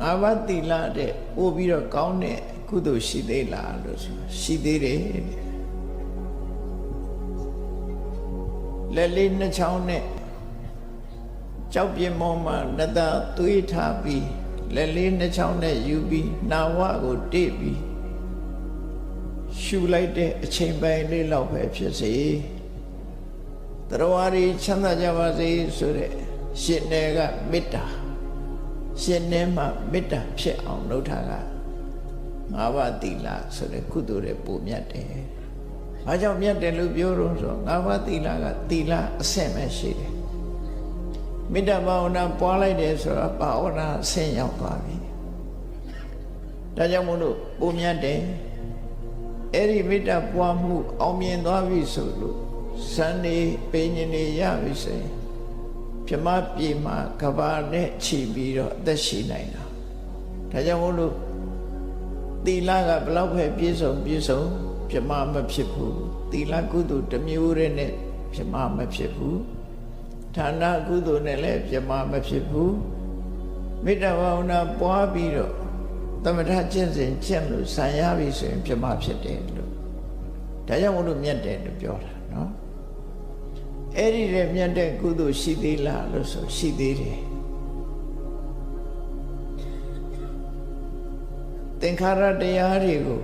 ငါးပါးသီလတဲ့ပို့ပြီးတော့ကောင်းတဲ့ကုသိုလ်ရှိသေးလားလို့ဆိုရှိသေးတယ်တဲ့လက်လေးနှစ်ချောင်းနဲ့ကြောက်ပြင်းမောမှာနှစ်သားသွေးထားပြီးလက်လေးနှစ်ချောင်းနဲ့ယူပြီးနာဝကိုတိတ်ပြီးရှူလိုက်တဲ့အချိန်ပိုင်းလေးလောက်ပဲဖြစ်စေတရဝရီချမ်းသာကြပါစေဆိုတဲ့ရှင်နယ်ကမေတ္တာ ရှင်နယ်မှာမေတ္တာဖြစ်အောင်လုပ်ထားတာငါးပါးသီလဆိုတဲ့ကုသိုလ်တွေပုံမြတ်တယ်။ဘာကြောင့်မြတ်တယ်လို့ပြောတော့ဆိုငါးပါးသီလကသီလအဆင့်ပဲရှိတယ်။မေတ္တာဘာဝနာပွားလိုက်တယ်ဆိုတော့ဘာဝနာအဆင့်ရောက်သွားပြီ။ဒါကြောင့်မို့လို့ပုံမြတ်တယ်။အဲ့ဒီမေတ္တာပွားမှုအောင်မြင်သွားပြီဆိုလို့စံနေပိညင်နေရပြီဆိုရင် ပြမပြေမှာကဘာနဲ့ခြီးပြီးတော့အသက်ရှိနိုင်တာဒါကြောင့်မို့လို့သီလကဘလောက်ပဲပြည့်စုံပြည့်စုံပြမမဖြစ်ဘူးသီလကုသိုလ်တစ်မျိုးတည်းနဲ့ပြမမဖြစ်ဘူးဌာနကုသိုလ်နဲ့လည်းပြမမဖြစ်ဘူးမေတ္တာဘာဝနာပွားပြီးတော့သမထကျင့်စဉ်ကျင့်လို့ဆံရပြီဆိုရင်ပြမဖြစ်တယ်လို့ဒါကြောင့်မို့လို့မြတ်တယ်လို့ပြောတာနော် အဲ့ဒီရဲ့မြတ်တဲ့ကုသိုလ်ရှိသေးလားလို့ဆိုရှိသေးတယ်သင်္ခါရတရားတွေကို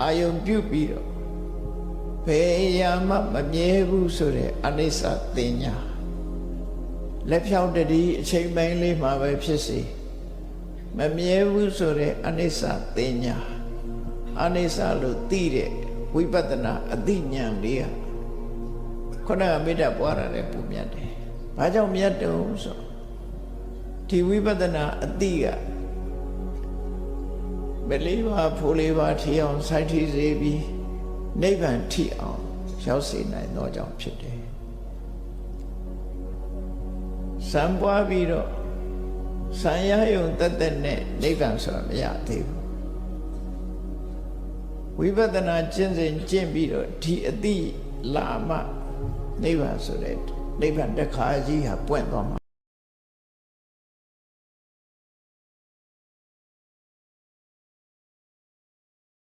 အာယုံပြုတ်ပြီးတော့ဘယ်ရာမှမမြဲဘူးဆိုတဲ့အနိစ္စတင်ညာလက်ဖြောင်းတည်းအချိန်ပိုင်းလေးမှာပဲဖြစ်စေမမြဲဘူးဆိုတဲ့အနိစ္စတင်ညာအနိစ္စလို့သိတဲ့ဝိပဿနာအသိဉာဏ်လေးက ခုနကမေတ္တာပွားတာလည်းပူမြတ်တယ်။ဘာကြောင့်မြတ်တုံးဆိုဒီဝိပဿနာအသိကမလေးပါဖိုးလေးပါထီအောင်စိုက်ထီစေပြီးနိဗ္ဗာန်ထိအောင်ရောက်စေနိုင်သောကြောင့်ဖြစ်တယ်။စံပွားပြီးတော့စံရယုံတက်တက်နဲ့နိဗ္ဗာန်ဆိုတာမရသေးဘူး။ဝိပဿနာကျင့်စဉ်ကျင့်ပြီးတော့ဒီအတိလာမှ နိဗ္ဗာန်ဆိုတဲ့နိဗ္ဗာန်တခါကြီးဟာပွင့်သွားမှာ